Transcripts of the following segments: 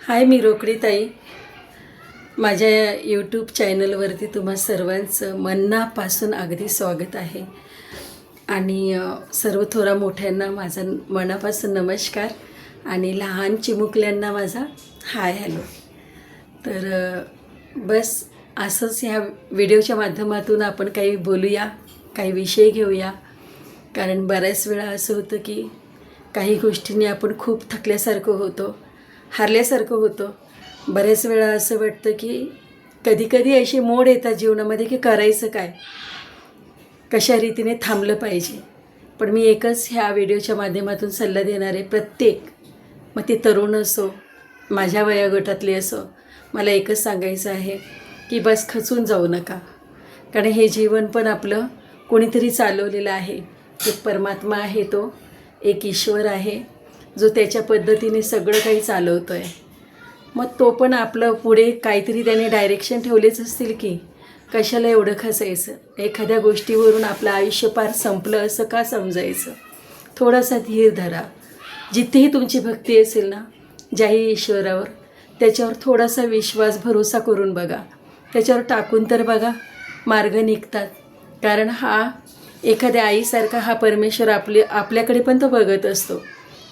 हाय मी रोकडी ताई. माझ्या यूट्यूब चॅनलवरती तुम्हा सर्वांचं मनापासून अगदी स्वागत आहे. आणि सर्व थोरा मोठ्यांना माझा मनापासून नमस्कार आणि लहान चिमुकल्यांना माझा हाय हॅलो. तर बस असंच ह्या व्हिडिओच्या माध्यमातून आपण काही बोलूया काही विषय घेऊया. कारण बऱ्याच वेळा असं होतं की काही गोष्टींनी आपण खूप थकल्यासारखं होतो. हारल्यासारखं होतं. बऱ्याच वेळा असं वाटतं की कधीकधी असे मोड येतात जीवनामध्ये की करायचं काय? कशा रीतीने थांबलं पाहिजे? पण मी एकच ह्या व्हिडिओच्या माध्यमातून सल्ला देणारे प्रत्येक मग ते तरुण असो माझ्या वयोगटातले असो मला एकच सांगायचं आहे की बस खचून जाऊ नका. कारण हे जीवन पण आपलं कोणीतरी चालवलेलं आहे. एक परमात्मा आहे तो एक ईश्वर आहे. जो त्याच्या पद्धतीने सगळं काही चालवतो आहे मग तो पण आपलं पुढे काहीतरी त्याने डायरेक्शन ठेवलेच असतील की कशाला एवढं खसायचं एखाद्या गोष्टीवरून आपलं आयुष्य पार संपलं असं का समजायचं? थोडासा धीर धरा. जिथेही तुमची भक्ती असेल ना ज्याही ईश्वरावर त्याच्यावर थोडासा विश्वास भरोसा करून बघा. त्याच्यावर टाकून तर बघा मार्ग निघतात. कारण हा एखाद्या आईसारखा हा परमेश्वर आपले आपल्याकडे पण तो बघत असतो.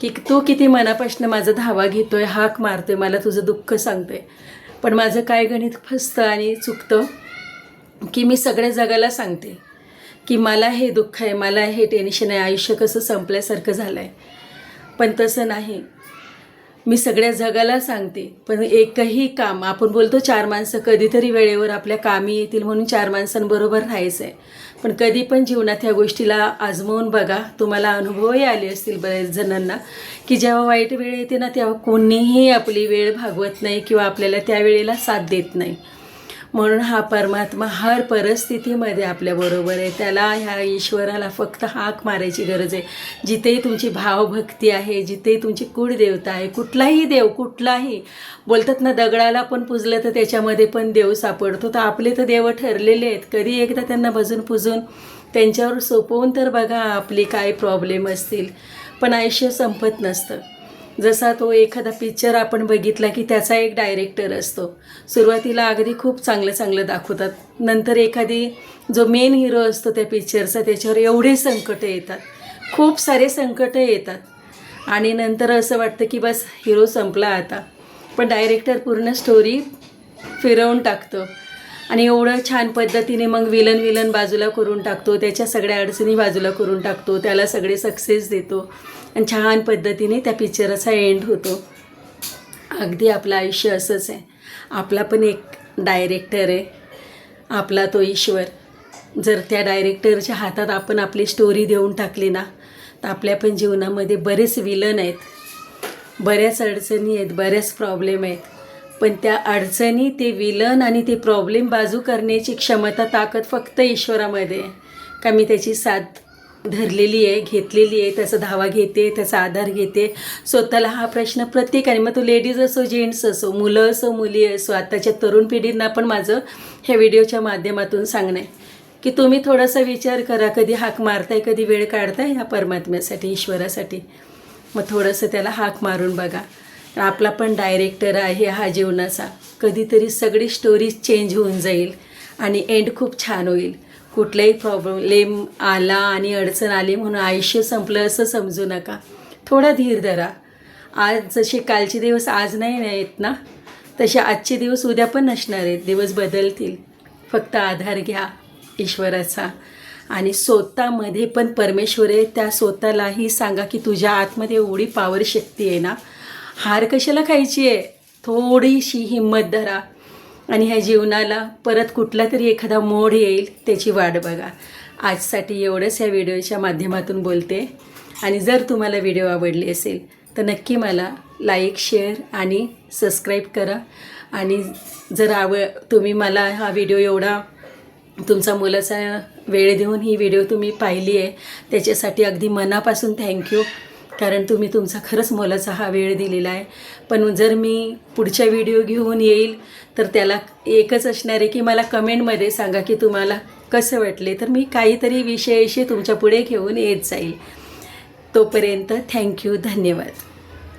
की तू किती मनापासून माझा धावा घेतोय हाक मारतोय मला तुझं दुःख सांगतोय. पण माझं काय गणित फसतं आणि चुकतं की मी सगळ्या जगाला सांगते की मला हे दुःख आहे मला हे टेन्शन आहे आयुष्य कसं संपल्यासारखं झालं आहे पण तसं नाही. मी सगळ्या जगाला सांगते पण एकही काम आपण बोलतो चार माणसं कधीतरी वेळेवर आपल्या कामी येतील म्हणून चार माणसांबरोबर राहायचं आहे पण कधी पण जीवनात ह्या गोष्टीला आजमावून बघा तुम्हाला अनुभवही आले असतील बऱ्याच जणांना की जेव्हा वाईट वेळ येते ना तेव्हा कोणीही आपली वेळ भागवत नाही किंवा आपल्याला त्या वेळेला साथ देत नाही. म्हणून हा परमात्मा हर परिस्थितीमध्ये आपल्याबरोबर आहे. त्याला ह्या ईश्वराला फक्त हाक मारायची गरज आहे. जिथेही तुमची भावभक्ती आहे जिथेही तुमची कुळदेवता आहे कुठलाही देव कुठलाही बोलतात ना दगडाला पण पुजलं तर त्याच्यामध्ये पण देव सापडतो. तर आपले तर देव ठरलेले आहेत. कधी एकदा त्यांना भजून पुजून त्यांच्यावर सोपवून तर बघा आपली काय प्रॉब्लेम असतील. पण आयुष्य संपत नसतं. जसा तो एखादा पिक्चर आपण बघितला की त्याचा एक डायरेक्टर असतो. सुरुवातीला अगदी खूप चांगलं चांगलं दाखवतात. नंतर एखादी जो मेन हिरो असतो त्या पिक्चरचा त्याच्यावर एवढे संकट येतात. खूप सारे संकट येतात. आणि नंतर असं वाटतं की बस हिरो संपला आता. पण डायरेक्टर पूर्ण स्टोरी फिरवून टाकतो. आणि एवढं छान पद्धतीने मग विलन विलन बाजूला करून टाकतो त्याच्या सगळ्या अडचणी बाजूला करून टाकतो त्याला सगळे सक्सेस देतो आणि छान पद्धतीने त्या पिक्चराचा एंड होतो. अगदी आपलं आयुष्य असंच आहे. आपला पण एक डायरेक्टर आहे. आपला तो ईश्वर. जर त्या डायरेक्टरच्या हातात आपण आपली स्टोरी देऊन टाकली ना तर आपल्या पण जीवनामध्ये बरेच विलन आहेत. बऱ्याच अडचणी आहेत बऱ्याच प्रॉब्लेम आहेत. पण त्या अडचणी ते विलन आणि ते प्रॉब्लेम बाजू करण्याची क्षमता ताकद फक्त ईश्वरामध्ये आहे. का मी त्याची साथ धरलेली आहे घेतलेली आहे त्याचा धावा घेते त्याचा आधार घेते. स्वतःला हा प्रश्न प्रत्येकाने मग तो लेडीज असो जेंट्स असो मुलं असो मुली असो आत्ताच्या तरुण पिढींना पण माझं ह्या व्हिडिओच्या माध्यमातून सांगणं आहे. की तुम्ही थोडासा विचार करा कधी हाक मारताय कधी वेळ काढताय ह्या परमात्म्यासाठी ईश्वरासाठी. मग थोडंसं त्याला हाक मारून बघा. आपला पण डायरेक्टर आहे हा जीवनाचा कधीतरी सगळी स्टोरीज चेंज होऊन जाईल आणि एंड खूप छान होईल. कुठलाही प्रॉब्लेम आला आणि अडचण आली म्हणून आयुष्य संपलं असं समजू नका. थोडा धीर धरा. आज जसे कालचे दिवस आज नाही आहेत ना तसे आजचे दिवस उद्या पण नसणार आहेत. दिवस बदलतील. फक्त आधार घ्या ईश्वराचा. आणि स्वतःमध्ये पण परमेश्वर आहे त्या स्वतःलाही सांगा की तुझ्या आतमध्ये एवढी पावर शक्ती आहे ना हार कशाला खायची आहे थोडीशी हिंमत धरा. आणि ह्या जीवनाला परत कुठला तरी एखादा मोड येईल त्याची वाट बघा. आजसाठी एवढंच ह्या व्हिडिओच्या माध्यमातून बोलते. आणि जर तुम्हाला व्हिडिओ आवडली असेल तर नक्की मला लाईक शेअर आणि सबस्क्राईब करा. आणि जर आव तुम्ही मला हा व्हिडिओ एवढा तुमचा मुलाचा वेळ देऊन ही व्हिडिओ तुम्ही पाहिली आहे त्याच्यासाठी अगदी मनापासून थँक्यू कारण तुम्ही तुमचा खरंच मोलाचा हा वेळ दिलेला आहे. पण जर मी पुढच्या व्हिडिओ घेऊन येईल तर त्याला एकच असणार आहे की मला कमेंटमध्ये सांगा की तुम्हाला कसं वाटले. तर मी काहीतरी विषयाशी तुमच्यापुढे घेऊन येत जाईल. तोपर्यंत थँक्यू धन्यवाद.